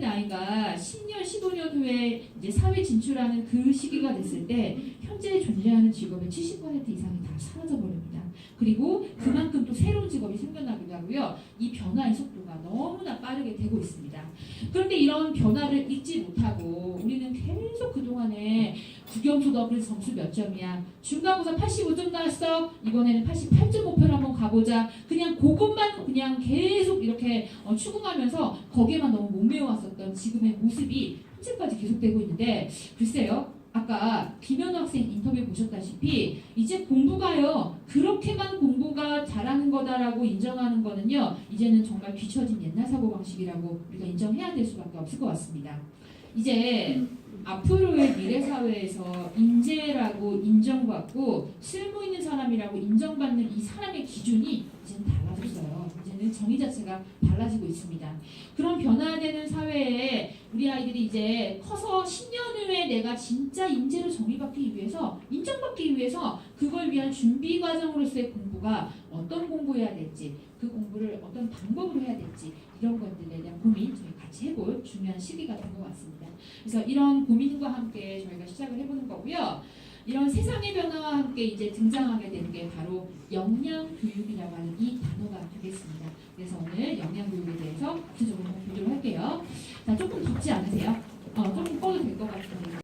나이가 10년, 15년 후에 이제 사회 진출하는 그 시기가 됐을 때 현재 존재하는 직업의 70% 이상이 다 사라져 버립니다. 그리고 그만큼 또 새로운 직업이 생겨나기도 하고요. 이 변화의 속도가 너무나 빠르게 되고 있습니다. 그런데 이런 변화를 잊지 못하고 우리는 그래서 점수 몇 점이야. 중간고사 85점 나왔어. 이번에는 88점 목표로 한번 가보자. 그냥 그것만 그냥 계속 이렇게 어, 추궁하면서 거기에만 너무 못 메워왔었던 지금의 모습이 현재까지 계속되고 있는데 글쎄요. 아까 김현우 학생 인터뷰 보셨다시피 이제 공부가요 그렇게만 공부가 잘하는 거다라고 인정하는 거는요 이제는 정말 뒤처진 옛날 사고 방식이라고 우리가 인정해야 될 수밖에 없을 것 같습니다. 이제 앞으로의 미래 사회에서 인재라고 인정받고 쓸모 있는 사람이라고 인정받는 이 사람의 기준이 이제는 달라졌어요. 이제는 정의 자체가 달라지고 있습니다. 그런 변화되는 사회에 우리 아이들이 이제 커서 10년 후에 내가 진짜 인재로 정의받기 위해서 인정받기 위해서 그걸 위한 준비 과정으로서의 공부가 어떤 공부해야 될지 그 공부를 어떤 방법으로 해야 될지 이런 고민 해볼 중요한 시기가 된 것 같습니다. 그래서 이런 고민과 함께 저희가 시작을 해보는 거고요. 이런 세상의 변화와 함께 이제 등장하게 되는 게 바로 영양 교육이라고 하는 이 단어가 되겠습니다. 그래서 오늘 영양 교육에 대해서 구체적으로 보도록 할게요. 자, 조금 덥지 않으세요? 어, 조금 꺼도 될 것 같은데.